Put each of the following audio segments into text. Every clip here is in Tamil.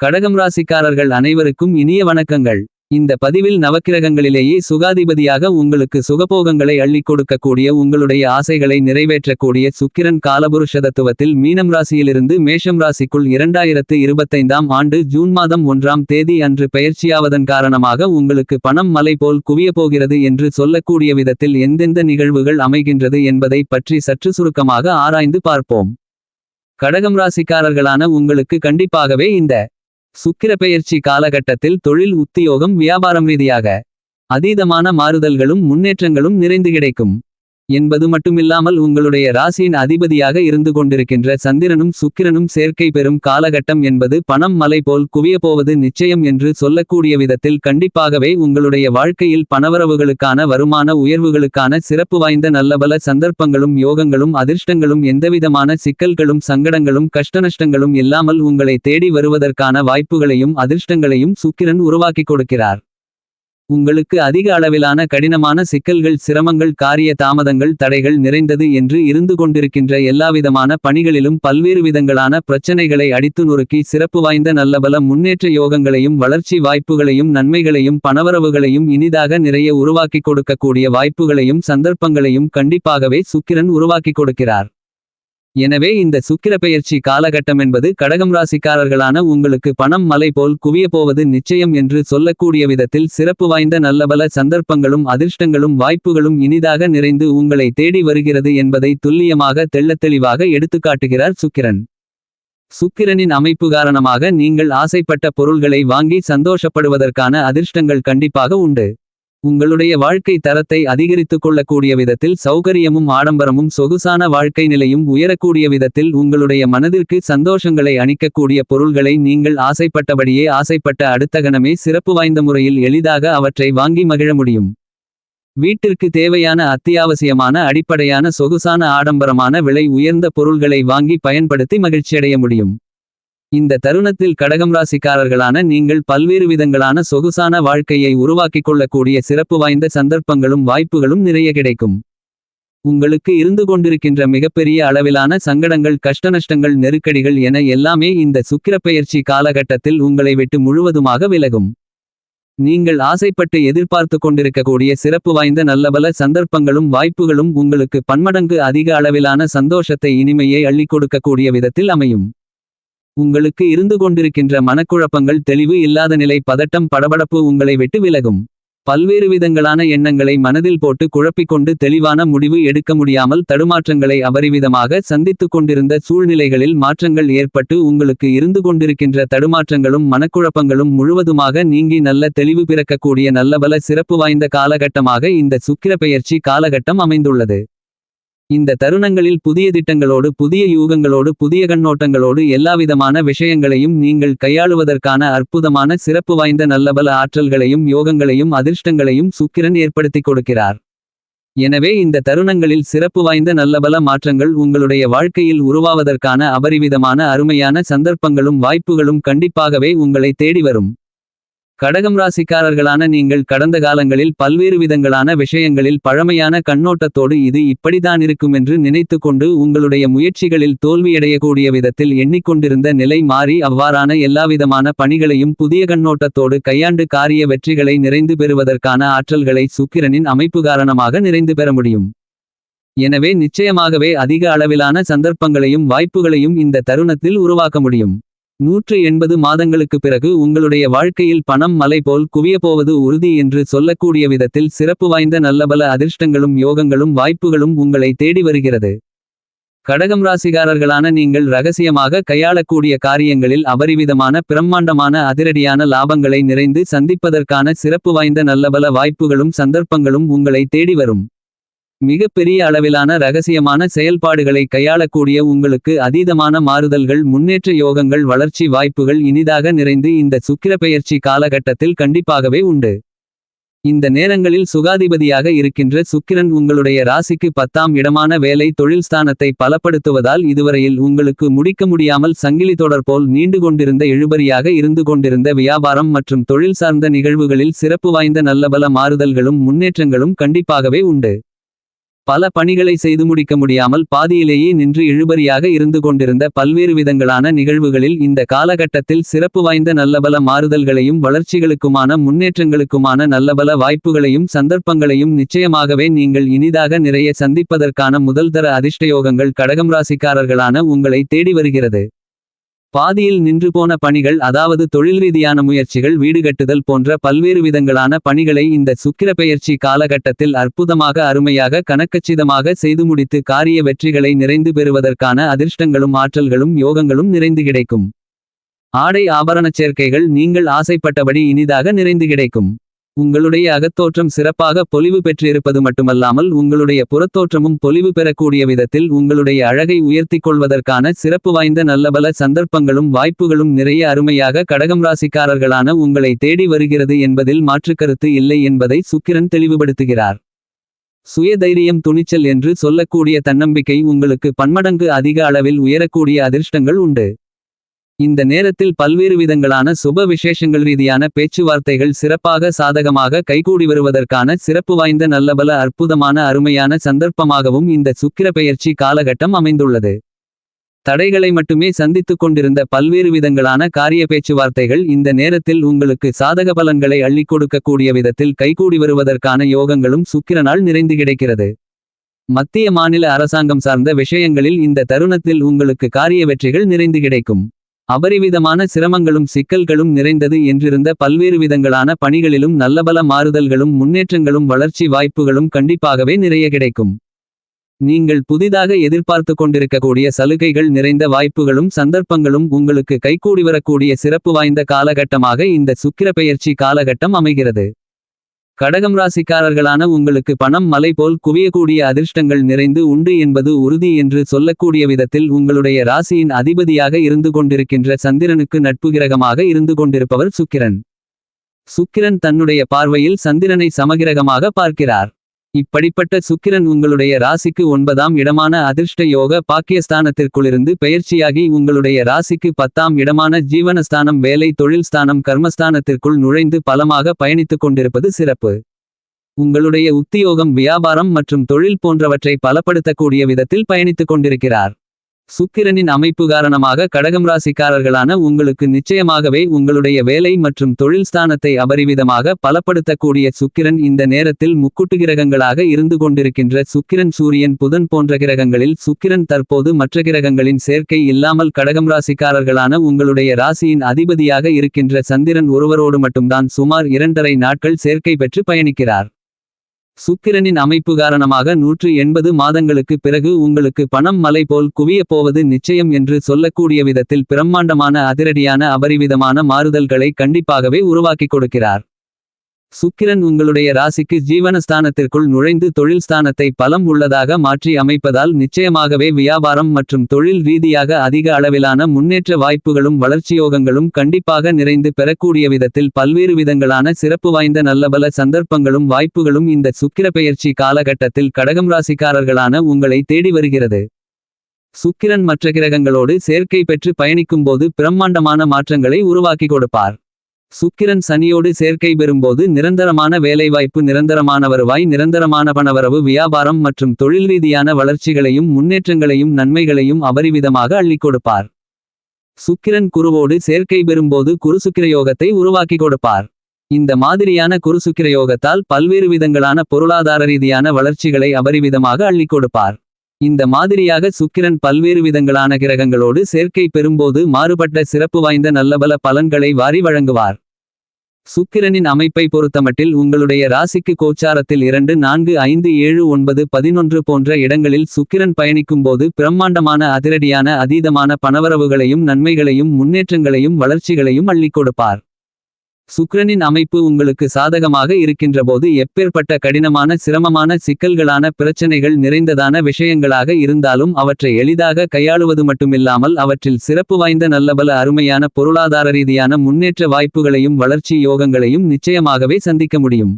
கடகம் ராசிக்காரர்கள் அனைவருக்கும் இனிய வணக்கங்கள். இந்த பதிவில் நவக்கிரகங்களிலேயே சுகாதிபதியாக உங்களுக்கு சுகபோகங்களை அள்ளிக் கொடுக்கக்கூடிய உங்களுடைய ஆசைகளை நிறைவேற்றக்கூடிய சுக்கிரன் காலபுருஷதத்துவத்தில் மீனம் ராசியிலிருந்து மேஷம் ராசிக்குள் இரண்டாயிரத்து இருபத்தைந்தாம் ஆண்டு ஜூன் மாதம் ஒன்றாம் தேதி அன்று பெயர்ச்சியாவதன் காரணமாக உங்களுக்கு பணம் மலை போல் குவிய போகிறது என்று சொல்லக்கூடிய விதத்தில் எந்தெந்த நிகழ்வுகள் அமைகின்றது என்பதை பற்றி சற்று சுருக்கமாக ஆராய்ந்து பார்ப்போம். கடகம் ராசிக்காரர்களான உங்களுக்கு கண்டிப்பாகவே இந்த சுக்கிரப்பெயர்ச்சி காலகட்டத்தில் தொழில் உத்தியோகம் வியாபாரம் ரீதியாக அதீதமான மாறுதல்களும் முன்னேற்றங்களும் நிறைந்து கிடைக்கும். என்பது மட்டுமில்லாமல் உங்களுடைய ராசியின் அதிபதியாக இருந்து கொண்டிருக்கின்ற சந்திரனும் சுக்கிரனும் சேர்க்கை பெறும் காலகட்டம் என்பது பணம் மலை போல் குவிய போவது நிச்சயம் என்று சொல்லக்கூடிய விதத்தில் கண்டிப்பாகவே உங்களுடைய வாழ்க்கையில் பணவரவுகளுக்கான வருமான உயர்வுகளுக்கான சிறப்பு வாய்ந்த நல்லபல சந்தர்ப்பங்களும் யோகங்களும் அதிர்ஷ்டங்களும் எந்தவிதமான சிக்கல்களும் சங்கடங்களும் கஷ்டநஷ்டங்களும் இல்லாமல் உங்களை தேடி வருவதற்கான வாய்ப்புகளையும் அதிர்ஷ்டங்களையும் சுக்கிரன் உருவாக்கிக் கொடுக்கிறார். உங்களுக்கு அதிக அளவிலான கடினமான சிக்கல்கள் சிரமங்கள் காரிய தாமதங்கள் தடைகள் நிறைந்தது என்று இருந்து கொண்டிருக்கின்ற எல்லாவிதமான பணிகளிலும் பல்வேறு விதங்களான பிரச்சனைகளை அடித்து நொறுக்கி சிறப்பு வாய்ந்த நல்லபல முன்னேற்ற யோகங்களையும் வளர்ச்சி வாய்ப்புகளையும் நன்மைகளையும் பணவரவுகளையும் இனிதாக நிறைய உருவாக்கிக் கொடுக்கக்கூடிய வாய்ப்புகளையும் சந்தர்ப்பங்களையும் கண்டிப்பாகவே சுக்கிரன் உருவாக்கிக் கொடுக்கிறார். எனவே இந்த சுக்கிர பெயர்ச்சி காலகட்டம் என்பது கடகம் ராசிக்காரர்களான உங்களுக்கு பணம் மலை போல் குவிய போவது நிச்சயம் என்று சொல்லக்கூடிய விதத்தில் சிறப்பு வாய்ந்த நல்லபல சந்தர்ப்பங்களும் அதிர்ஷ்டங்களும் வாய்ப்புகளும் இனிதாக நிறைந்து உங்களை தேடி வருகிறது என்பதை துல்லியமாக தெள்ளத்தெளிவாக எடுத்துக்காட்டுகிறார் சுக்கிரன். சுக்கிரனின் அமைப்பு காரணமாக நீங்கள் ஆசைப்பட்ட பொருள்களை வாங்கி சந்தோஷப்படுவதற்கான அதிர்ஷ்டங்கள் கண்டிப்பாக உண்டு. உங்களுடைய வாழ்க்கை தரத்தை அதிகரித்துக் கொள்ளக்கூடிய விதத்தில் சௌகரியமும் ஆடம்பரமும் சொகுசான வாழ்க்கை நிலையும் உயரக்கூடிய விதத்தில் உங்களுடைய மனதிற்கு சந்தோஷங்களை அணிக்கக்கூடிய பொருள்களை நீங்கள் ஆசைப்பட்டபடியே ஆசைப்பட்ட அடுத்த கணமே சிறப்பு வாய்ந்த முறையில் எளிதாக அவற்றை வாங்கி மகிழ முடியும். வீட்டிற்கு தேவையான அத்தியாவசியமான அடிப்படையான சொகுசான ஆடம்பரமான விலை உயர்ந்த பொருள்களை வாங்கி பயன்படுத்தி மகிழ்ச்சியடைய முடியும். இந்த தருணத்தில் கடகம் ராசிக்காரர்களான நீங்கள் பல்வேறு விதங்களான சொகுசான வாழ்க்கையை உருவாக்கிக் கொள்ளக்கூடிய சிறப்பு வாய்ந்த சந்தர்ப்பங்களும் வாய்ப்புகளும் நிறைய கிடைக்கும். உங்களுக்கு இருந்து கொண்டிருக்கின்ற மிகப்பெரிய அளவிலான சங்கடங்கள் கஷ்டநஷ்டங்கள் நெருக்கடிகள் என எல்லாமே இந்த சுக்கிரப்பெயர்ச்சி காலகட்டத்தில் உங்களை விட்டு முழுவதுமாக விலகும். நீங்கள் ஆசைப்பட்டு எதிர்பார்த்து கொண்டிருக்கக்கூடிய சிறப்பு வாய்ந்த நல்லபல சந்தர்ப்பங்களும் வாய்ப்புகளும் உங்களுக்கு பன்மடங்கு அதிக அளவிலான சந்தோஷத்தை இனிமையை அள்ளிக் கொடுக்கக்கூடிய விதத்தில் அமையும். உங்களுக்கு இருந்து கொண்டிருக்கின்ற மனக்குழப்பங்கள் தெளிவு இல்லாத நிலை பதட்டம் படபடப்பு உங்களை விட்டு விலகும். பல்வேறு விதங்களான எண்ணங்களை மனதில் போட்டு குழப்பிக்கொண்டு தெளிவான முடிவு எடுக்க முடியாமல் தடுமாற்றங்களை அபரிவிதமாக சந்தித்துக் கொண்டிருந்த சூழ்நிலைகளில் மாற்றங்கள் ஏற்பட்டு உங்களுக்கு இருந்து கொண்டிருக்கின்ற தடுமாற்றங்களும் மனக்குழப்பங்களும் முழுவதுமாக நீங்கி நல்ல தெளிவு பிறக்கக்கூடிய நல்லபல சிறப்பு வாய்ந்த காலகட்டமாக இந்த சுக்கிர பெயர்ச்சி காலகட்டம் அமைந்துள்ளது. இந்த தருணங்களில் புதிய திட்டங்களோடு புதிய யூகங்களோடு புதிய கண்ணோட்டங்களோடு எல்லாவிதமான விஷயங்களையும் நீங்கள் கையாளுவதற்கான அற்புதமான சிறப்பு வாய்ந்த நல்லபல ஆற்றல்களையும் யோகங்களையும் அதிர்ஷ்டங்களையும் சுக்கிரன் ஏற்படுத்திக் கொடுக்கிறார். எனவே இந்த தருணங்களில் சிறப்பு வாய்ந்த நல்லபல மாற்றங்கள் உங்களுடைய வாழ்க்கையில் உருவாவதற்கான அபரிவிதமான அருமையான சந்தர்ப்பங்களும் வாய்ப்புகளும் கண்டிப்பாகவே உங்களை தேடி வரும். கடகம் ராசிக்காரர்களான நீங்கள் கடந்த காலங்களில் பல்வேறு விதங்களான விஷயங்களில் பழமையான கண்ணோட்டத்தோடு இது இப்படிதான் இருக்குமென்று நினைத்து கொண்டு உங்களுடைய முயற்சிகளில் தோல்வியடையக்கூடிய விதத்தில் எண்ணிக்கொண்டிருந்த நிலை மாறி அவ்வாறான எல்லாவிதமான பணிகளையும் புதிய கண்ணோட்டத்தோடு கையாண்டு காரிய வெற்றிகளை நிறைந்து பெறுவதற்கான ஆற்றல்களை சுக்கிரனின் அமைப்பு காரணமாக நிறைந்து பெற முடியும். எனவே நிச்சயமாகவே அதிக அளவிலான சந்தர்ப்பங்களையும் வாய்ப்புகளையும் இந்த தருணத்தில் உருவாக்க முடியும். நூற்று எண்பது மாதங்களுக்குப் பிறகு உங்களுடைய வாழ்க்கையில் பணம் மலை போல் குவியப்போவது உறுதி என்று சொல்லக்கூடிய விதத்தில் சிறப்பு வாய்ந்த நல்லபல அதிர்ஷ்டங்களும் யோகங்களும் வாய்ப்புகளும் உங்களை தேடி வருகிறது. கடகம் ராசிகாரர்களான நீங்கள் ரகசியமாக கையாளக்கூடிய காரியங்களில் அபரிவிதமான பிரம்மாண்டமான அதிரடியான லாபங்களை நிறைந்து சந்திப்பதற்கான சிறப்பு வாய்ந்த நல்லபல வாய்ப்புகளும் சந்தர்ப்பங்களும் உங்களை தேடி வரும். மிகப்பெரிய அளவிலான ரகசியமான செயல்பாடுகளை கையாளக்கூடிய உங்களுக்கு அதீதமான மாறுதல்கள் முன்னேற்ற யோகங்கள் வளர்ச்சி வாய்ப்புகள் இனிதாக நிறைந்து இந்த சுக்கிரப்பெயர்ச்சி காலகட்டத்தில் கண்டிப்பாகவே உண்டு. இந்த நேரங்களில் சுகாதிபதியாக இருக்கின்ற சுக்கிரன் உங்களுடைய ராசிக்கு பத்தாம் இடமான வேலை தொழில் ஸ்தானத்தை பலப்படுத்துவதால் இதுவரையில் உங்களுக்கு முடிக்க முடியாமல் சங்கிலி தொடர் போல் நீண்டு கொண்டிருந்த இழுபறியாக இருந்து கொண்டிருந்த வியாபாரம் மற்றும் தொழில் சார்ந்த நிகழ்வுகளில் சிறப்பு வாய்ந்த நல்லபல மாறுதல்களும் முன்னேற்றங்களும் கண்டிப்பாகவே உண்டு. பல பணிகளை செய்து முடிக்க முடியாமல் பாதியிலேயே நின்று இழுபறியாக இருந்து கொண்டிருந்த பல்வேறு விதங்களான நிகழ்வுகளில் இந்த காலகட்டத்தில் சிறப்பு வாய்ந்த நல்லபல மாறுதல்களையும் வளர்ச்சிகளுக்குமான முன்னேற்றங்களுக்குமான நல்லபல வாய்ப்புகளையும் சந்தர்ப்பங்களையும் நிச்சயமாகவே நீங்கள் இனிதாக நிறைய சந்திப்பதற்கான முதல்தர அதிர்ஷ்டயோகங்கள் கடகம் ராசிக்காரர்களான உங்களை தேடி வருகிறது. பாதியில் நின்று போன பணிகள் அதாவது தொழில் ரீதியான முயற்சிகள் வீடு கட்டுதல் போன்ற பல்வேறு விதங்களான பணிகளை இந்த சுக்கிரப்பெயர்ச்சி காலகட்டத்தில் அற்புதமாக அருமையாக கணக்கச்சிதமாக செய்து முடித்து காரிய வெற்றிகளை நிறைந்து பெறுவதற்கான அதிர்ஷ்டங்களும் ஆற்றல்களும் யோகங்களும் நிறைந்து கிடைக்கும். ஆடை ஆபரணச் சேர்க்கைகள் நீங்கள் ஆசைப்பட்டபடி இனிதாக நிறைந்து கிடைக்கும். உங்களுடைய அகத்தோற்றம் சிறப்பாக பொலிவு பெற்றிருப்பது மட்டுமல்லாமல் உங்களுடைய புறத்தோற்றமும் பொலிவு பெறக்கூடிய விதத்தில் உங்களுடைய அழகை உயர்த்திக் கொள்வதற்கான சிறப்பு வாய்ந்த நல்லபல சந்தர்ப்பங்களும் வாய்ப்புகளும் நிறைய அருமையாக கடகம் ராசிக்காரர்களான உங்களை தேடி வருகிறது என்பதில் மாற்றுக்கருத்து இல்லை என்பதை சுக்கிரன் தெளிவுபடுத்துகிறார். சுய தைரியம் துணிச்சல் என்று சொல்லக்கூடிய தன்னம்பிக்கை உங்களுக்கு பன்மடங்கு அதிக அளவில் உயரக்கூடிய அதிர்ஷ்டங்கள் உண்டு. இந்த நேரத்தில் பல்வேறு விதங்களான சுப விசேஷங்கள் ரீதியான பேச்சுவார்த்தைகள் சிறப்பாக சாதகமாக கைகூடி வருவதற்கான சிறப்பு வாய்ந்த நல்லபல அற்புதமான அருமையான சந்தர்ப்பமாகவும் இந்த சுக்கிர பெயர்ச்சி காலகட்டம் அமைந்துள்ளது. தடைகளை மட்டுமே சந்தித்துக் கொண்டிருந்த பல்வேறு விதங்களான காரிய பேச்சுவார்த்தைகள் இந்த நேரத்தில் உங்களுக்கு சாதக பலன்களை அள்ளிக் கொடுக்கக்கூடிய விதத்தில் கைகூடி வருவதற்கான யோகங்களும் சுக்கிரனால் நிறைந்து கிடைக்கிறது. மத்திய மாநில அரசாங்கம் சார்ந்த விஷயங்களில் இந்த தருணத்தில் உங்களுக்கு காரிய வெற்றிகள் நிறைந்து கிடைக்கும். அபரிவிதமான சிரமங்களும் சிக்கல்களும் நிறைந்தது என்றிருந்த பல்வேறு விதங்களான பணிகளிலும் நல்லபல மாறுதல்களும் முன்னேற்றங்களும் வளர்ச்சி வாய்ப்புகளும் கண்டிப்பாகவே நிறைய கிடைக்கும். நீங்கள் புதிதாக எதிர்பார்த்து கொண்டிருக்கக்கூடிய சலுகைகள் நிறைந்த வாய்ப்புகளும் சந்தர்ப்பங்களும் உங்களுக்கு கைகூடி வரக்கூடிய சிறப்பு வாய்ந்த காலகட்டமாக இந்த சுக்கிர பெயர்ச்சி காலகட்டம் அமைகிறது. கடகம் ராசிக்காரர்களான உங்களுக்கு பணம் மலை போல் குவியக்கூடிய அதிர்ஷ்டங்கள் நிறைந்து உண்டு என்பது உறுதி என்று சொல்லக்கூடிய விதத்தில் உங்களுடைய ராசியின் அதிபதியாக இருந்து கொண்டிருக்கின்ற சந்திரனுக்கு நட்பு கிரகமாக இருந்து கொண்டிருப்பவர் சுக்கிரன். சுக்கிரன் தன்னுடைய பார்வையில் சந்திரனை சமகிரகமாக பார்க்கிறார். இப்படிப்பட்ட சுக்கிரன் உங்களுடைய ராசிக்கு ஒன்பதாம் இடமான அதிர்ஷ்ட யோக பாக்கியஸ்தானத்திற்குள்ளிருந்து பெயர்ச்சியாகி உங்களுடைய ராசிக்கு பத்தாம் இடமான ஜீவனஸ்தானம் வேலை தொழில் ஸ்தானம் கர்மஸ்தானத்திற்குள் நுழைந்து பலமாக பயணித்துக் கொண்டிருப்பது சிறப்பு. உங்களுடைய உத்தியோகம் வியாபாரம் மற்றும் தொழில் போன்றவற்றை பலப்படுத்தக்கூடிய விதத்தில் பயணித்துக் கொண்டிருக்கிறார். சுக்கிரனின் அமைப்பு காரணமாக கடகம் ராசிக்காரர்களான உங்களுக்கு நிச்சயமாகவே உங்களுடைய வேலை மற்றும் தொழில் ஸ்தானத்தை அபரிவிதமாக பலப்படுத்தக்கூடிய சுக்கிரன் இந்த நேரத்தில் முக்குட்டு கிரகங்களாக இருந்து கொண்டிருக்கின்ற சுக்கிரன் சூரியன் புதன் போன்ற கிரகங்களில் சுக்கிரன் தற்போது மற்ற கிரகங்களின் சேர்க்கை இல்லாமல் கடகம் ராசிக்காரர்களான உங்களுடைய ராசியின் அதிபதியாக இருக்கின்ற சந்திரன் ஒருவரோடு மட்டும்தான் சுமார் இரண்டரை நாட்கள் சேர்க்கை பெற்று பயணிக்கிறார். சுக்கிரனின் அமைப்பு காரணமாக நூற்று எண்பது மாதங்களுக்கு பிறகு உங்களுக்கு பணம் மலை போல் குவியப் போவது நிச்சயம் என்று சொல்லக்கூடிய விதத்தில் பிரம்மாண்டமான அதிரடியான அபரிவிதமான மாறுதல்களை கண்டிப்பாகவே உருவாக்கிக் கொடுக்கிறார். சுக்கிரன் உங்களுடைய ராசிக்கு ஜீவனஸ்தானத்திற்குள் நுழைந்து தொழில் ஸ்தானத்தை பலம் உள்ளதாக மாற்றி அமைப்பதால் நிச்சயமாகவே வியாபாரம் மற்றும் தொழில் ரீதியாக அதிக அளவிலான முன்னேற்ற வாய்ப்புகளும் வளர்ச்சியோகங்களும் கண்டிப்பாக நிறைந்து பெறக்கூடிய விதத்தில் பல்வேறு விதங்களான சிறப்பு வாய்ந்த நல்லபல சந்தர்ப்பங்களும் வாய்ப்புகளும் இந்த சுக்கிர பெயர்ச்சி காலகட்டத்தில் கடகம் ராசிக்காரர்களான உங்களை தேடி வருகிறது. சுக்கிரன் மற்ற கிரகங்களோடு சேர்க்கை பெற்று பயணிக்கும்போது பிரம்மாண்டமான மாற்றங்களை உருவாக்கி கொடுப்பார். சுக்கிரன் சனியோடு சேர்க்கை பெறும்போது நிரந்தரமான வேலைவாய்ப்பு நிரந்தரமான வருவாய் நிரந்தரமான பணவரவு வியாபாரம் மற்றும் தொழில் ரீதியான வளர்ச்சிகளையும் முன்னேற்றங்களையும் நன்மைகளையும் அபரிவிதமாக அள்ளிக் கொடுப்பார். சுக்கிரன் குருவோடு சேர்க்கை பெறும்போது குருசுக்கிரயோகத்தை உருவாக்கி கொடுப்பார். இந்த மாதிரியான குருசுக்கிரயோகத்தால் பல்வேறு விதங்களான பொருளாதார ரீதியான வளர்ச்சிகளை அபரிவிதமாக அள்ளிக் கொடுப்பார். இந்த மாதிரியாக சுக்கிரன் பல்வேறு விதங்களான கிரகங்களோடு சேர்க்கை பெறும்போது மாறுபட்ட சிறப்பு வாய்ந்த நல்லபல பலன்களை வாரி வழங்குவார். சுக்கிரனின் அமைப்பை பொறுத்தமட்டில் உங்களுடைய ராசிக்கு கோச்சாரத்தில் இரண்டு நான்கு ஐந்து ஏழு ஒன்பது பதினொன்று போன்ற இடங்களில் சுக்கிரன் பயணிக்கும்போது பிரம்மாண்டமான அதிரடியான அதீதமான பணவரவுகளையும் நன்மைகளையும் முன்னேற்றங்களையும் வளர்ச்சிகளையும் அள்ளிக் கொடுப்பார். சுக்கிரனின் அமைப்பு உங்களுக்கு சாதகமாக இருக்கின்றபோது எப்பேற்பட்ட கடினமான சிரமமான சிக்கல்களான பிரச்சனைகள் நிறைந்ததான விஷயங்களாக இருந்தாலும் அவற்றை எளிதாக கையாளுவது மட்டுமில்லாமல் அவற்றில் சிறப்பு வாய்ந்த நல்லபல அருமையான பொருளாதார ரீதியான முன்னேற்ற வாய்ப்புகளையும் வளர்ச்சி யோகங்களையும் நிச்சயமாகவே சந்திக்க முடியும்.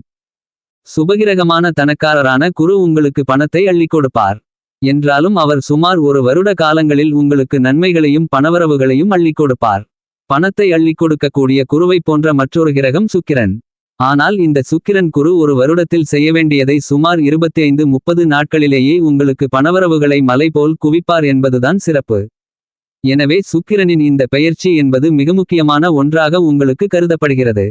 சுபகிரகமான தனக்காரரான குரு உங்களுக்கு பணத்தை அள்ளிக் கொடுப்பார். என்றாலும் அவர் சுமார் ஒரு வருட காலங்களில் உங்களுக்கு நன்மைகளையும் பணவரவுகளையும் அள்ளிக் கொடுப்பார். பணத்தை அள்ளிக் கொடுக்கக்கூடிய குருவைப் போன்ற மற்றொரு கிரகம் சுக்கிரன். ஆனால் இந்த சுக்கிரன் குரு ஒரு வருடத்தில் செய்ய வேண்டியதை சுமார் 25 முப்பது நாட்களிலேயே உங்களுக்கு பணவரவுகளை மலை போல் குவிப்பார் என்பதுதான் சிறப்பு. எனவே சுக்கிரனின் இந்த பெயர்ச்சி என்பது மிக முக்கியமான ஒன்றாக உங்களுக்கு கருதப்படுகிறது.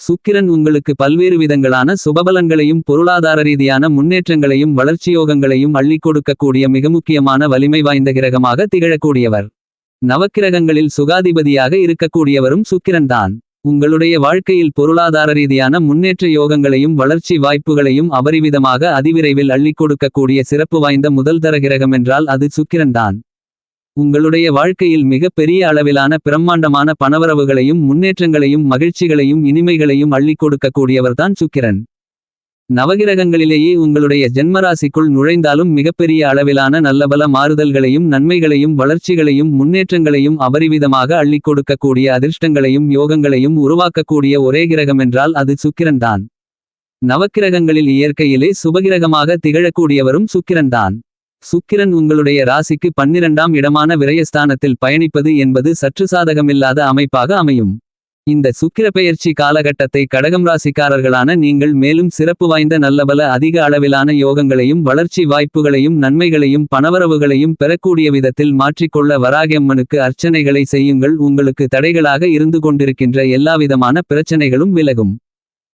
சுக்கிரன் உங்களுக்கு பல்வேறு விதங்களான சுபபலங்களையும் பொருளாதார ரீதியான முன்னேற்றங்களையும் வளர்ச்சியோகங்களையும் அள்ளிக் கொடுக்கக்கூடிய மிக முக்கியமான வலிமை வாய்ந்த கிரகமாக திகழக்கூடியவர். நவக்கிரகங்களில் சுகாதிபதியாக இருக்கக்கூடியவரும் சுக்கிரன்தான். உங்களுடைய வாழ்க்கையில் பொருளாதார ரீதியான முன்னேற்ற யோகங்களையும் வளர்ச்சி வாய்ப்புகளையும் அபரிவிதமாக அதிவிரைவில் அள்ளிக் கொடுக்கக்கூடிய சிறப்பு வாய்ந்த முதல் தர கிரகம் என்றால் அது சுக்கிரன்தான். உங்களுடைய வாழ்க்கையில் மிக பெரிய அளவிலான பிரம்மாண்டமான பணவரவுகளையும் முன்னேற்றங்களையும் மகிழ்ச்சிகளையும் இனிமைகளையும் அள்ளிக் கொடுக்கக்கூடியவர்தான் சுக்கிரன். நவகிரகங்களிலேயே உங்களுடைய ஜென்மராசிக்குள் நுழைந்தாலும் மிகப்பெரிய அளவிலான நல்லபல மாறுதல்களையும் நன்மைகளையும் வளர்ச்சிகளையும் முன்னேற்றங்களையும் அபரிவிதமாக அள்ளிக் கொடுக்கக்கூடிய அதிர்ஷ்டங்களையும் யோகங்களையும் உருவாக்கக்கூடிய ஒரே கிரகமென்றால் அது சுக்கிரன்தான் நவக்கிரகங்களில் இயற்கையிலே சுபகிரகமாக திகழக்கூடியவரும் சுக்கிரன்தான் சுக்கிரன் உங்களுடைய ராசிக்கு பன்னிரண்டாம் இடமான விரயஸ்தானத்தில் பயணிப்பது என்பது சற்று சாதகமில்லாத அமைப்பாக அமையும். இந்த சுக்கிர பெயர்ச்சி காலகட்டத்தை கடகம் ராசிக்காரர்களான நீங்கள் மேலும் சிறப்பு வாய்ந்த நல்லபல அதிக அளவிலான யோகங்களையும் வளர்ச்சி வாய்ப்புகளையும் நன்மைகளையும் பணவரவுகளையும் பெறக்கூடிய விதத்தில் மாற்றிக்கொள்ள வராகியம்மனுக்கு அர்ச்சனைகளை செய்யுங்கள். உங்களுக்கு தடைகளாக இருந்து கொண்டிருக்கின்ற எல்லாவிதமான பிரச்சனைகளும் விலகும்.